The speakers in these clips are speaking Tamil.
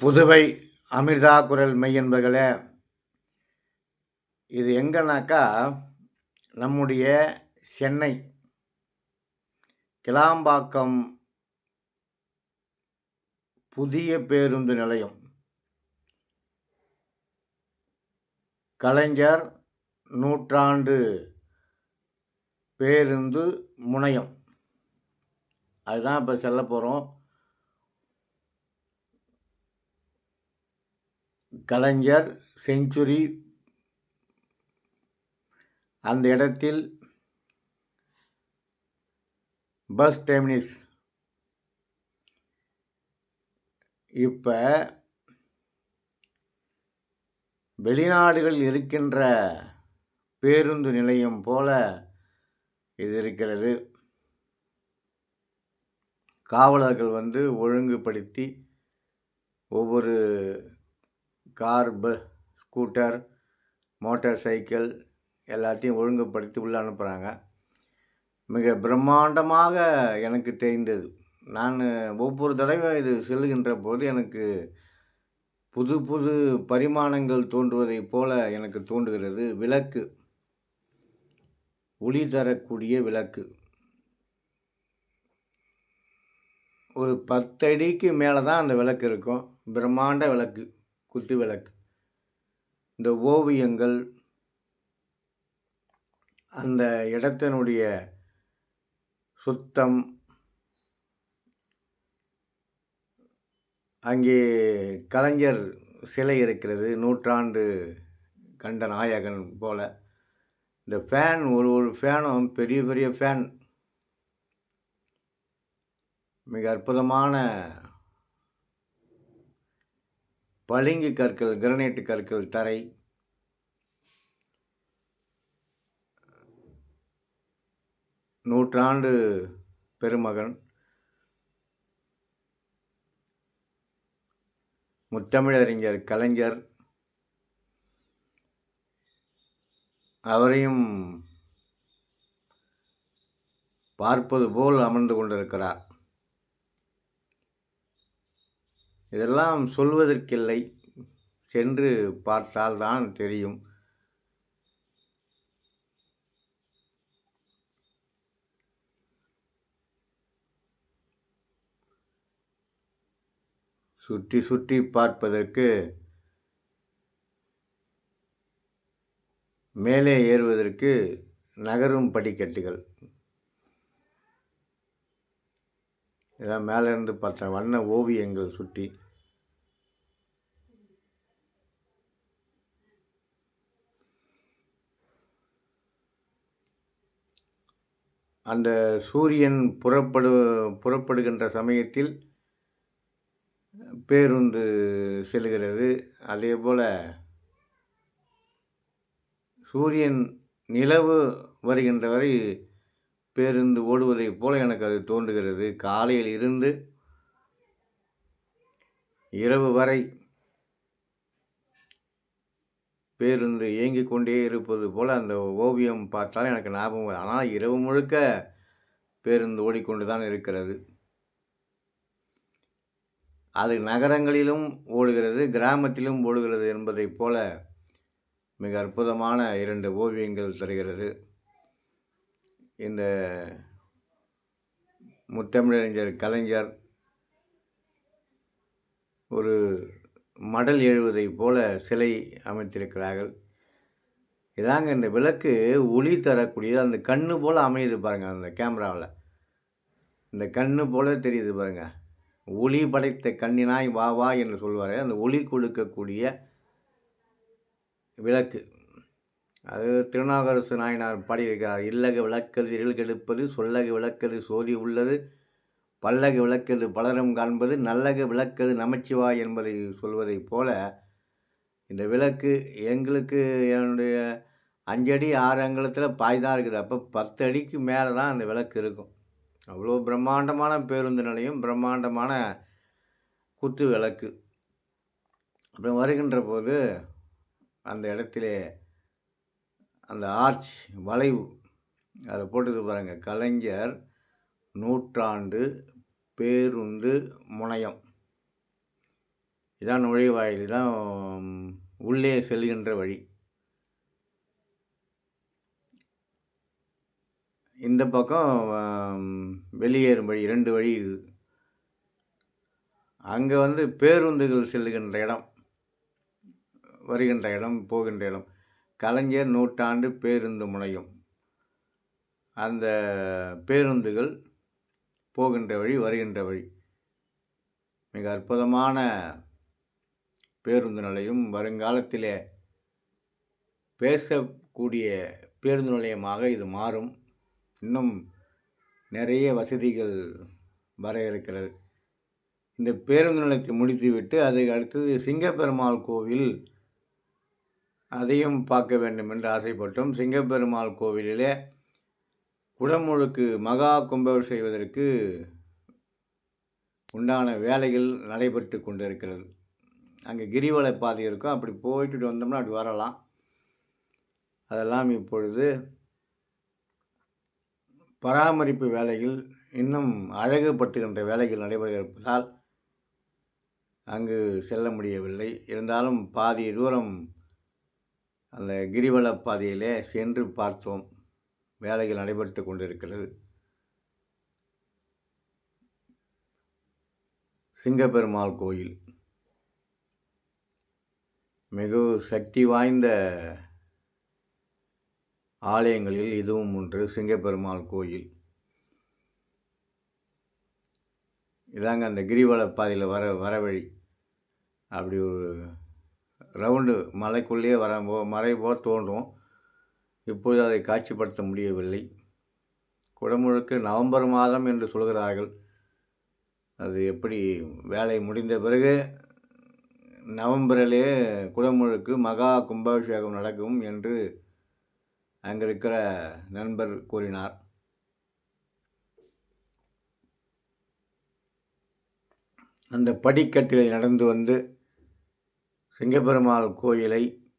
புதுவை அமிர்தா குரல் மெய்யன்பர்களே இது எங்கன்னாக்கா நம்முடைய சென்னை கிளாம்பாக்கம் புதிய பேருந்து நிலையம். கலைஞர் நூற்றாண்டு பேருந்து முனையம். அதுதான் இப்போ செல்ல போகிறோம் கலைஞர் செஞ்சுரி அந்த இடத்தில் பஸ் டெர்மினிஸ் இப்போ வெளிநாடுகளில் இருக்கின்ற பேருந்து நிலையம் போல இது இருக்கிறது. காவலர்கள் வந்து ஒழுங்குபடுத்தி ஒவ்வொரு கார் ப ஸ்கூட்டர் மோட்டார் சைக்கிள் எல்லாத்தையும் ஒழுங்குபடுத்தி உள்ளே அனுப்புகிறாங்க மிக பிரம்மாண்டமாக எனக்கு தெரிந்தது. நான் ஒவ்வொரு தடவை இது செல்லுகின்ற போது எனக்கு புது புது பரிமாணங்கள் தோன்றுவதைப் போல எனக்கு தோன்றுகிறது. விளக்கு. ஒளி தரக்கூடிய விளக்கு. ஒரு பத்தடிக்கு மேலே தான் அந்த விளக்கு இருக்கும். பிரம்மாண்ட விளக்கு. குத்துவிளக்கு. இந்த ஓவியங்கள் அந்த இடத்தினுடைய சுத்தம் அங்கே கலைஞர் சிலை இருக்கிறது நூற்றாண்டு கண்ட நாயகன் போல. இந்த ஃபேன் ஒரு ஒரு ஃபேனும் பெரிய பெரிய ஃபேன் மிக அற்புதமான பளிங்கு கற்கள் கிரனைட்டு கற்கள் தரை. நூற்றாண்டு பெருமகன். முத்தமிழறிஞர் கலைஞர். அவரையும் பார்ப்பது போல் அமர்ந்து கொண்டிருக்கிறார். இதெல்லாம் சொல்வதற்கில்லை. சென்று பார்த்தால் தான் தெரியும். சுற்றி சுற்றி பார்ப்பதற்கு மேலே ஏறுவதற்கு நகரும் படிக்கட்டுகள். இதெல்லாம் மேலேருந்து பார்த்தேன் வண்ண ஓவியங்கள் சுற்றி அந்த சூரியன் புறப்படு புறப்படுகின்ற சமயத்தில் பேருந்து செல்கிறது. அதே போல் சூரியன் நிலவு வருகின்ற வரை பேருந்து ஓடுவதைப் போல எனக்கு அது தோன்றுகிறது. காலையில் இருந்து இரவு வரை பேருந்து இயங்கிக் கொண்டே இருப்பது போல் அந்த ஓவியம் பார்த்தாலும் எனக்கு ஞாபகம் வரும். ஆனால் இரவு முழுக்க பேருந்து ஓடிக்கொண்டு தான் இருக்கிறது. அது நகரங்களிலும் ஓடுகிறது கிராமத்திலும் ஓடுகிறது என்பதைப் போல மிக அற்புதமான இரண்டு ஓவியங்கள் தருகிறது. இந்த முத்தமிழறிஞர் கலைஞர் ஒரு மடல் எழுவதைப் போல சிலை அமைத்திருக்கிறார்கள். இதாங்க இந்த விளக்கு ஒளி தரக்கூடியது? அந்த கண்ணு போல் அமையுது பாருங்கள் அந்த கேமராவில். இந்த கண்ணு போல தெரியுது பாருங்கள் ஒளி படைத்த கண்ணினாய் வா வா என்று சொல்வார் அந்த ஒளி கொடுக்கக்கூடிய விளக்கு. அது திருநாகரசு நாயனார் பாடியிருக்கிறார். இல்லக விளக்கது இருள் கெடுப்பது சொல்லக விளக்கது சோதி உள்ளது பல்லக விளக்கது பலரும் காண்பது நல்லக விளக்கது நமச்சிவா என்பதை சொல்வதைப் போல இந்த விளக்கு எங்களுக்கு என்னுடைய அஞ்சடி ஆறு அங்குலத்தில் பாய் தான் இருக்குது. அப்போ பத்து அடிக்கு மேலே தான் அந்த விளக்கு இருக்கும். அவ்வளோ பிரம்மாண்டமான பேருந்து நிலையம் பிரம்மாண்டமான குத்து விளக்கு. அப்புறம் வருகின்ற போது அந்த இடத்திலே அந்த ஆர்ச் வளைவு அதில் போட்டுட்டு பாருங்க. கலைஞர் நூற்றாண்டு பேருந்து முனையம். இதான் நுழைவாயில் தான் உள்ளே செல்கின்ற வழி. இந்த பக்கம் வெளியேறும் வழி ரெண்டு வழி இது. அங்கே வந்து பேருந்துகள் செல்லுகின்ற இடம் வருகின்ற இடம் போகின்ற இடம். கலைஞர் நூற்றாண்டு பேருந்து முனையம். அந்த பேருந்துகள் போகின்ற வழி வருகின்ற வழி. மிக அற்புதமான பேருந்து நிலையம். வருங்காலத்திலே பேசக்கூடிய பேருந்து நிலையமாக இது மாறும். இன்னும் நிறைய வசதிகள் வர இருக்கிறது. இந்த பேருந்து நிலையத்தை முடித்துவிட்டு அதை அடுத்தது சிங்கப்பெருமாள் கோவில் அதையும் பார்க்க வேண்டும் என்று ஆசைப்பட்டோம். சிங்கப்பெருமாள் கோவிலிலே குடமுழுக்கு மகா கும்பம் செய்வதற்கு உண்டான வேலைகள் நடைபெற்று கொண்டிருக்கிறது. அங்கே கிரிவலை பாதை இருக்கும். அப்படி போயிட்டு வந்தோம்னா அப்படி வரலாம். அதெல்லாம் இப்பொழுது பராமரிப்பு வேலைகள் இன்னும் அழகுபடுத்துகின்ற வேலைகள் நடைபெற இருப்பதால் அங்கு செல்ல முடியவில்லை. இருந்தாலும் பாதி தூரம் அந்த கிரிவல பாதையிலே சென்று பார்த்தோம். வேலைகள் நடைபெற்று கொண்டிருக்கிறது. சிங்கப்பெருமாள் கோயில். மிக சக்தி வாய்ந்த ஆலயங்களில் இதுவும் ஒன்று சிங்கப்பெருமாள் கோயில். இதாங்க அந்த கிரிவல பாதையில் வர வர வழி. அப்படி ஒரு ரவுண்டு மலைக்குள்ளேயே வர போ- மறை போல் தோன்றும். இப்போது அதை காட்சிப்படுத்த முடியவில்லை. குடமுழுக்கு நவம்பர் மாதம் என்று சொல்கிறார்கள். அது எப்படி வேலை முடிந்த பிறகு நவம்பரிலே குடமுழுக்கு மகா கும்பாபிஷேகம் நடக்கும் என்று அங்கே இருக்கிற நண்பர் கூறினார். அந்த படிக்கட்டில் நடந்து வந்து சிங்கப்பெருமாள் கோயிலை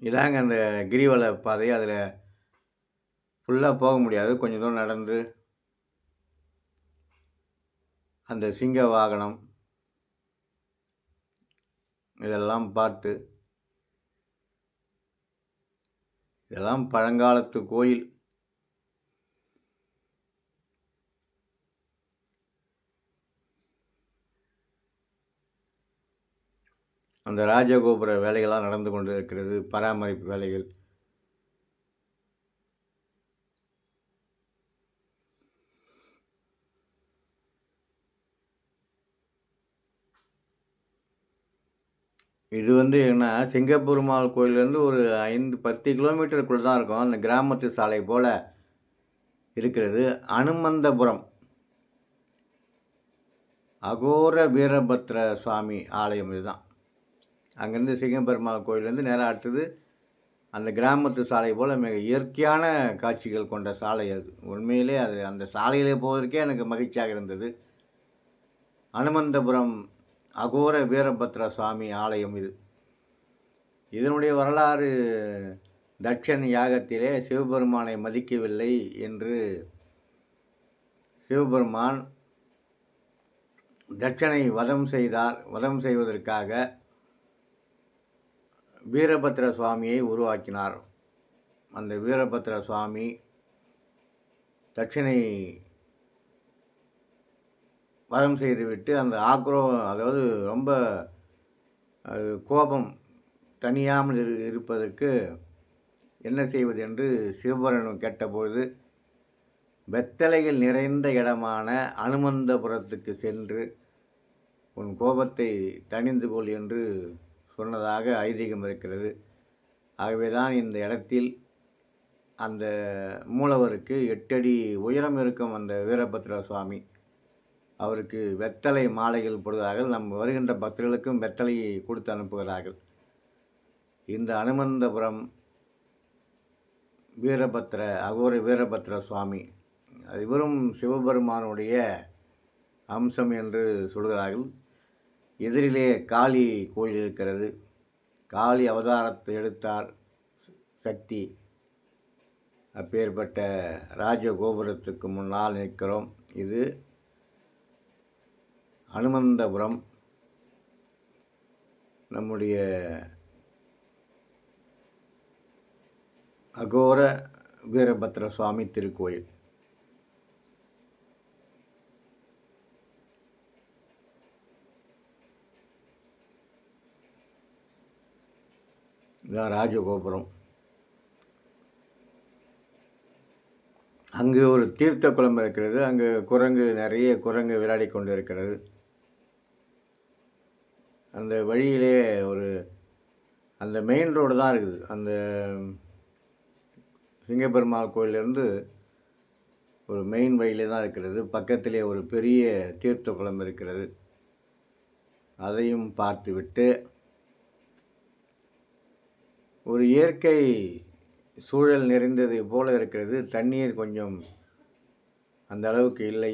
இதாங்க அந்த கிரிவல பாதை. அதில் ஃபுல்லாக போக முடியாது. கொஞ்சம் தூரம் நடந்து அந்த சிங்க வாகனம் இதெல்லாம் பார்த்து இதெல்லாம் பழங்காலத்து கோயில். அந்த ராஜகோபுர வேலைகளாக நடந்து கொண்டு இருக்கிறது பராமரிப்பு வேலைகள். இது வந்து என்ன சிங்கப்பெருமாள் கோயிலேருந்து ஒரு ஐந்து பத்து கிலோமீட்டருக்குள்ள தான் இருக்கும். அந்த கிராமத்து சாலை போல் இருக்கிறது. அனுமந்தபுரம். அகோர வீரபத்ர சுவாமி ஆலயம் இதுதான். அங்கேருந்து சிங்கம்பெருமா கோயிலேருந்து நேராக அடுத்தது அந்த கிராமத்து சாலை போல் மிக இயற்கையான காட்சிகள் கொண்ட சாலை அது. உண்மையிலே அது அந்த சாலையிலே போவதற்கே எனக்கு மகிழ்ச்சியாக இருந்தது. அனுமந்தபுரம் அகோர வீரபத்ர சுவாமி ஆலயம் இது. இதனுடைய வரலாறு தட்சன் யாகத்திலே சிவபெருமானை மதிக்கவில்லை என்று சிவபெருமான் தட்சனை வதம் செய்தார். வதம் செய்வதற்காக வீரபத்ர சுவாமியை உருவாக்கினார். அந்த வீரபத்ர சுவாமி தட்சிணை வதம் செய்துவிட்டு அந்த ஆக்ரோ அதாவது ரொம்ப அது கோபம் தனியாமல் இரு இருப்பதற்கு என்ன செய்வது என்று சிவபுரனும் கேட்டபொழுது வெத்தலைகள் நிறைந்த இடமான அனுமந்தபுரத்துக்கு சென்று உன் கோபத்தை தணிந்து கொள் என்று சொன்னதாக ஐதீகம் இருக்கிறது. ஆகவே தான் இந்த இடத்தில் அந்த மூலவருக்கு எட்டடி உயரம் இருக்கும் அந்த வீரபத்ர சுவாமி. அவருக்கு வெத்தலை மாலைகள் போடுகிறார்கள் நம் வருகின்ற பக்தர்களுக்கும் வெத்தலையை கொடுத்து அனுப்புகிறார்கள் இந்த அனுமந்தபுரம் வீரபத்ர அகோர வீரபத்ர சுவாமி இவரும் சிவபெருமானுடைய அம்சம் என்று சொல்கிறார்கள் எதிரிலே காளி கோயில் இருக்கிறது. காளி அவதாரத்தை எடுத்தார் சக்தி. அப்பேற்பட்ட ராஜகோபுரத்துக்கு முன்னால் நிற்கிறோம். இது அனுமந்தபுரம். நம்முடைய அகோர வீரபத்ர சுவாமி திருக்கோயில். இதுதான் ராஜகோபுரம். அங்கு ஒரு தீர்த்த குளம் இருக்கிறது. அங்கு குரங்கு நிறைய குரங்கு விளையாடி கொண்டு இருக்கிறது அந்த வழியிலே ஒரு அந்த மெயின் ரோடு தான் இருக்குது. அந்த சிங்கப்பெருமாள் கோயிலேருந்து ஒரு மெயின் வழியிலே தான் இருக்கிறது. பக்கத்திலே ஒரு பெரிய தீர்த்த குளம் இருக்கிறது. அதையும் பார்த்துவிட்டு ஒரு இயற்கை சூழல் நிறைந்தது போல இருக்கிறது. தண்ணீர் கொஞ்சம் அந்த அளவுக்கு இல்லை.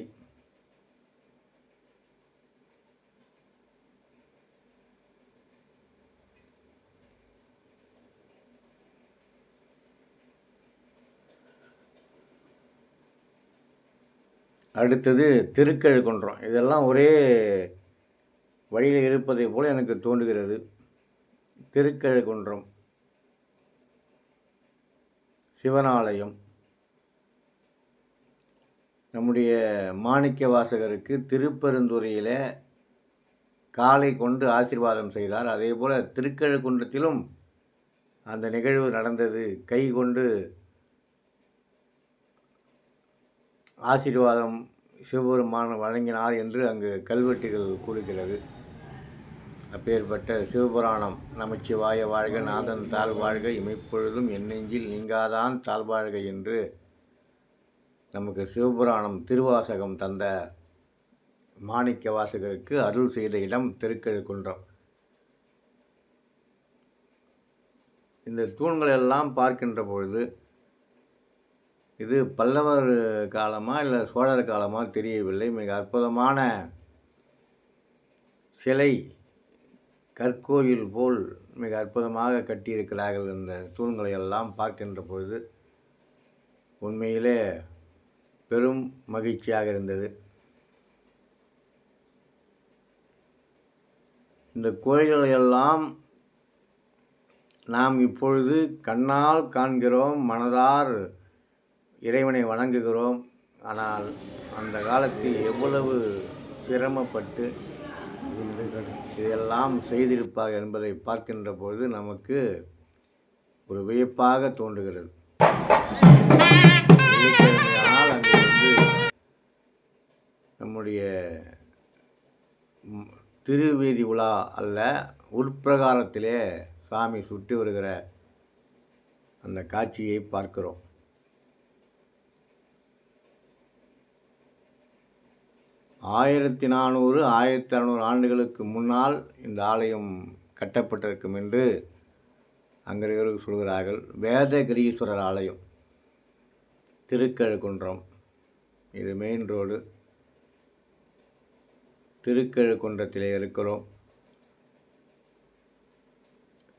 அடுத்தது திருக்கழுக்குன்றம். இதெல்லாம் ஒரே வழியில் இருப்பதை போல் எனக்கு தோன்றுகிறது. திருக்கழுக்குன்றம். சிவனாலயம். நம்முடைய மாணிக்க வாசகருக்கு திருப்பெருந்துறையில் காலை கொண்டு ஆசீர்வாதம் செய்தார். அதே போல் திருக்கழுக்குன்றத்திலும் அந்த நிகழ்வு நடந்தது. கை கொண்டு ஆசீர்வாதம் சிவபெருமான் வழங்கினார் என்று அங்கு கல்வெட்டுகள் கூறுகிறது. அப்பேற்பட்ட சிவபுராணம். நமச்சிவாய வாழ்க நாதன் தாழ் வாழ்க இமைப்பொழுதும் என்னெஞ்சில் நீங்காதான் தாழ் வாழ்க என்று நமக்கு சிவபுராணம் திருவாசகம் தந்த மாணிக்க வாசகருக்கு அருள் செய்த இடம் திருக்கழுக்குன்றம். இந்த தூண்களெல்லாம் பார்க்கின்ற பொழுது இது பல்லவர் காலமாக இல்லை சோழர் காலமாக தெரியவில்லை. மிக அற்புதமான சிலை கற்கோயில் போல் மிக அற்புதமாக கட்டியிருக்கிறார்கள் இந்த தூண்களை எல்லாம் பார்க்கின்ற பொழுது உண்மையிலே பெரும் மகிழ்ச்சியாக இருந்தது. இந்த கோயில்களையெல்லாம் நாம் இப்பொழுது கண்ணால் காண்கிறோம் மனதார் இறைவனை வணங்குகிறோம். ஆனால் அந்த காலத்தில் எவ்வளவு சிரமப்பட்டு இதையெல்லாம் செய்திருப்பார் என்பதை பார்க்கின்ற பொழுது நமக்கு ஒரு வியப்பாக தோன்றுகிறது. வெள்ளிக்கிழமையானால் வந்து நம்முடைய திருவேதி திருவீதி உலா அல்ல உட்பிரகாரத்திலே சாமி சுற்றி வருகிற அந்த காட்சியை பார்க்கிறோம். ஆயிரத்தி நானூறு ஆயிரத்தி அறநூறு ஆண்டுகளுக்கு முன்னால் இந்த ஆலயம் கட்டப்பட்டிருக்கும் என்று அங்கிருக்கிறவர்கள் சொல்கிறார்கள். வேதகிரீஸ்வரர் ஆலயம் திருக்கழுக்குன்றம் இது மெயின் ரோடு திருக்கழுக்குன்றத்திலே இருக்கிறோம்.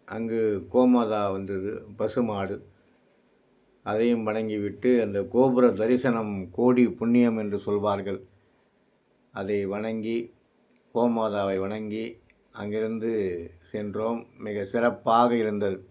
அங்கு கோமாதா வந்தது பசுமாடு. அதையும் வணங்கிவிட்டு அந்த கோபுர தரிசனம் கோடி புண்ணியம் என்று சொல்வார்கள். அதை வணங்கி கோமாதாவை வணங்கி அங்கிருந்து சென்றோம். மிக சிறப்பாக இருந்தது.